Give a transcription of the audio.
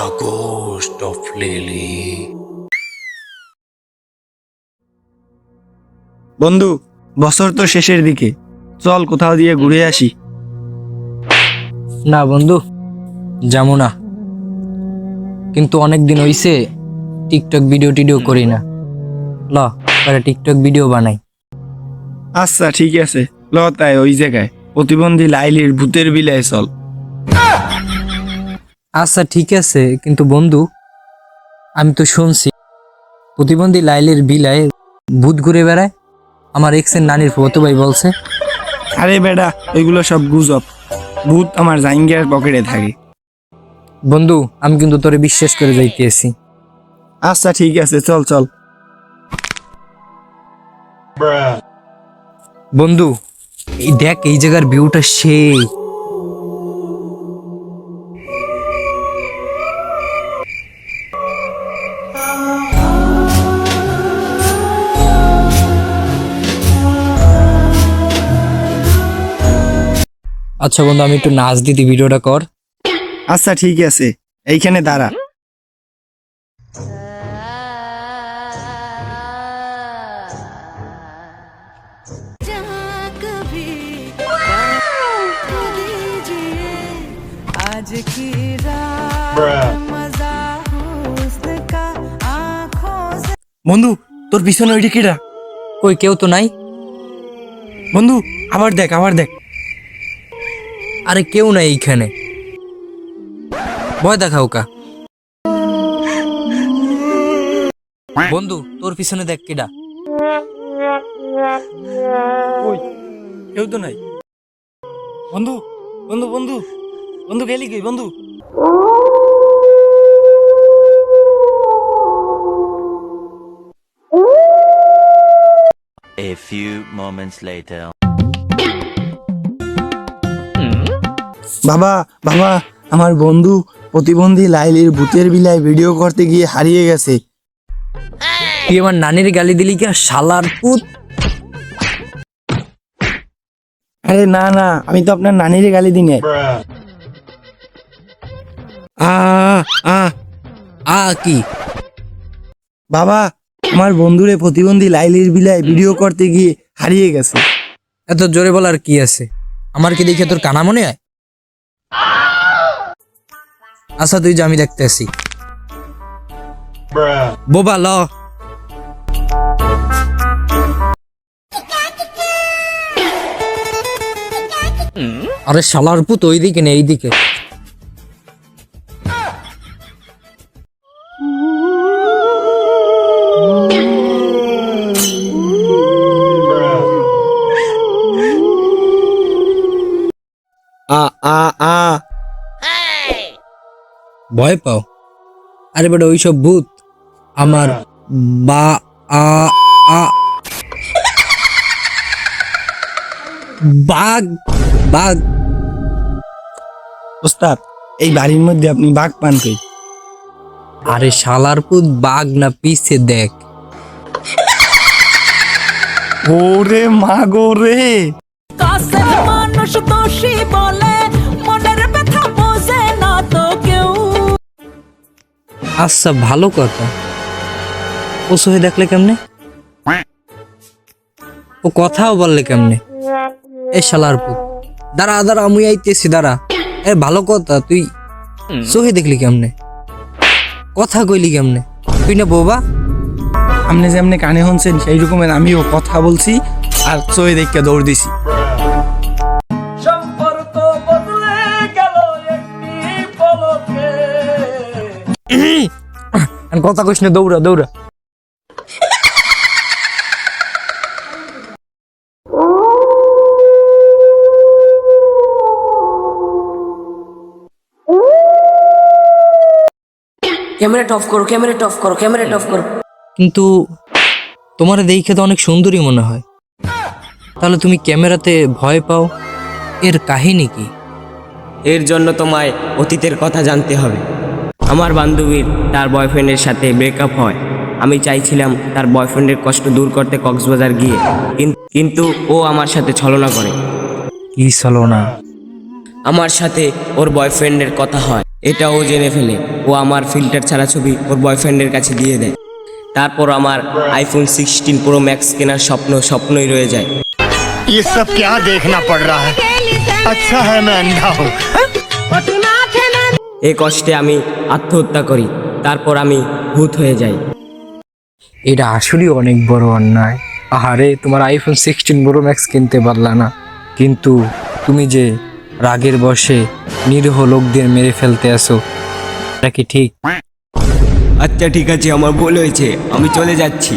The ghost of Lily. বন্ধু বছর তো শেষের দিকে। চল কোথাও দিয়ে ঘুরে আসি। না বন্ধু যাব না। কিন্তু অনেক দিন হইছে টিকটক ভিডিও টিডিও করি না। ল পরে টিকটক ভিডিও বানাই। আচ্ছা ঠিক আছে। ল তাই ওই জায়গায়। প্রতিবন্ধী লাইলির ভূতের বিলায় চল। আচ্ছা ঠিক আছে কিন্তু বন্ধু আমি তো শুনছি প্রতিবন্ধী লাইলের বিলায় ভূত ঘুরে বেড়ায়। আমার এক্সের নানির ফতো ভাই বলছে আরে বেডা এগুলো সব গুজব। ভূত আমার জাইঙ্গিয়ার পকেটে থাকে। বন্ধু আমি কিন্তু তোরে বিশ্বাস করে যাইতেছি। আচ্ছা ঠিক আছে চল চল। বন্ধু এই দেখ এই জায়গার ভিউটা সেই। আচ্ছা বন্ধু আমি একটু নাচ দিতি ভিডিওটা কর আচ্ছা ঠিক আছে এইখানে দাঁড়া जहाँ कभी बात कीजिए आज की रात मजा हुस्न का आंखों से বন্ধু তোর পিছনে ওইটা কিরা কই কেউ তো নাই বন্ধু আবার দেখ আবার দেখ আরে কেউ নাই এইখানে। ভয় দেখাও কা। বন্ধু তোর পিছনে দেখ কেডা। ওই কেউ তো নাই। বন্ধু বন্ধু বন্ধু বন্ধু গেলি কি বন্ধু? A few moments later. বাবা বাবা, আমার বন্ধু প্রতিবন্ধী লাইলির ভূতের বিলায় ভিডিও করতে গিয়ে হারিয়ে গেছে। তুই আমার নানির গালি দিলি কি, শালার পুত? আরে না না, আমি তো আপনার নানির গালি দিনে আ আ আ, কি? বাবা, আমার বন্ধুরে প্রতিবন্ধী লাইলির বিলায় ভিডিও করতে গিয়ে হারিয়ে গেছে। এত জোরে বলার কি আছে? আমার কি দেখে তোর কানা মনে হয়? আচ্ছা তুই যা আমি দেখতে আসি। বোবা ল। আরে শালার পুত ওইদিকে নেই এইদিকে। ভয় পাও? আরে বেটা, ওইসব ভূত আমার বা, আ আ। বাঘ বাঘ। ওস্তাদ, এই বাড়ির মধ্যে আপনি বাঘ পান কই? আরে শালার পুত বাঘ না পিছে দেখ। ওরে মা গো রে মানুষ দোষী বলে, মনের ব্যথা বোঝে না তো। আচ্ছা ভালো কথা। ও সহে দেখলে কেমনে? ও কথাও বললে কেমনে? এ শালার পুত দাঁড়া দাঁড়া, আমি আইতেছি, দাঁড়া। এ, ভালো কথা, তুই সহে দেখলি কেমনে? কথা কইলি কেমনে? তুই না বোবা? আপনি যেমনি কানে শুনছেন সেই রকমের আমিও কথা বলছি আর চয়ে দেখে দৌড় দিছি। কথা কইস না দৌড়া দৌড়া ক্যামেরাটা অফ করো ক্যামেরাটা অফ করো ক্যামেরাটা অফ করো। কিন্তু তোমার দেখে তো অনেক সুন্দরী মনে হয়। তাহলে তুমি ক্যামেরাতে ভয় পাও? এর কাহিনী কি? এর জন্য তোমায় অতীতের কথা জানতে হবে। আমার বান্ধবীর তার বয়ফ্রেন্ডের সাথে ব্রেকআপ হয় আমি চাইছিলাম তার বয়ফ্রেন্ডের কষ্ট দূর করতে কক্সবাজার গিয়ে কিন- কিন্তু ও আমার সাথে ছলনা করে কি চলো না আমার সাথে ওর বয়ফ্রেন্ডের কথা হয় এটা ও জেনে ফেলে ও আমার ফিল্টার ছাড়া ছবি ওর বয়ফ্রেন্ডের কাছে দিয়ে দেয় তারপর আমার আইফোন সিক্সটিন প্রো ম্যাক্স কেনার স্বপ্ন স্বপ্নই রয়ে যায় ये सब क्या देखना पड़ रहा है अच्छा है मैं अंधा हूँ এই কষ্টে আমি আত্মহত্যা করি তারপর আমি ভূত হয়ে যাই। এটা আসলেই অনেক বড় অন্যায়। আহারে তোমার আইফোন সিক্সটিন বড় ম্যাক্স কিনতে পারলা না। কিন্তু তুমি যে রাগের বসে নিরীহ লোকদের মেরে ফেলতে আসো এটা কি ঠিক? আচ্ছা ঠিক আছে আমার ভুল হয়েছে। আমি চলে যাচ্ছি।